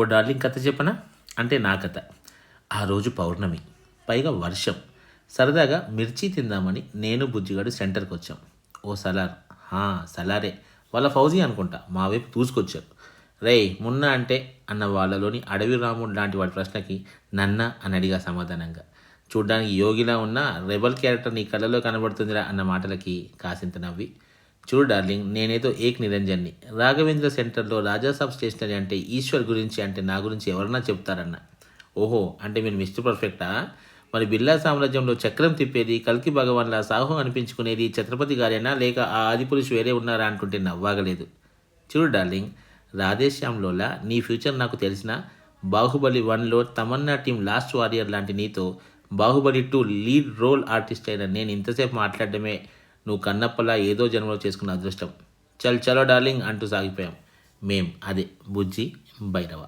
ఓ darling కథ చెప్పనా? అంటే నా కథ. ఆ రోజు పౌర్ణమి. పైగా వర్షం. సరదాగా మిర్చి తిందామని నేను బుజ్జిగాడు సెంటర్కి వచ్చాం ఓ సలార్. హా సలారే. వాళ్ళ ఫౌజీ అనుకుంటా. మా వైపు దూసుకొచ్చారు. రేయ్ మున్న అంటే? అన్న వాళ్ళలోని అడవి రాముడు లాంటి వాడి ప్రశ్నకి నన్న అని అడిగా సమాధానంగా. చూడ్డానికి యోగిలా ఉన్న రెబల్ క్యారెక్టర్ నీ కళ్ళలో కనబడుతుందిరా అన్న మాటలకి కాసింత నవ్వి. చూడు డార్లింగ్ నేనేదో ఏక్ నిరంజన్ని. రాఘవేంద్ర సెంటర్లో రాజాసాబ్ స్టేషనరీ అంటే ఈశ్వర్ గురించి అంటే నా గురించి ఎవరన్నా చెప్తారన్న. ఓహో అంటే మీరు మిస్టర్ పర్ఫెక్టా? మరి బిర్లా సామ్రాజ్యంలో చక్రం తిప్పేది కల్కి భగవాన్లా సాహో అనిపించుకునేది ఛత్రపతి గారేనా? లేక ఆ ఆదిపురుషు వేరే ఉన్నారా అనుకుంటే నవ్వాగలేదు. చూడు డార్లింగ్ రాధేశ్యామ్లోలా నీ ఫ్యూచర్ నాకు తెలిసిన బాహుబలి వన్లో తమన్నా టీం లాస్ట్ వారియర్ లాంటి నీతో Baahubali two lead role artist అయిన నేను ఇంతసేపు మాట్లాడడమే నువ్వు కన్నప్పలా ఏదో జన్మలో చేసుకున్న అదృష్టం. చల్ చలో డార్లింగ్ అంటూ సాగిపోయాం. మేం అదే బుజ్జి భైరవ.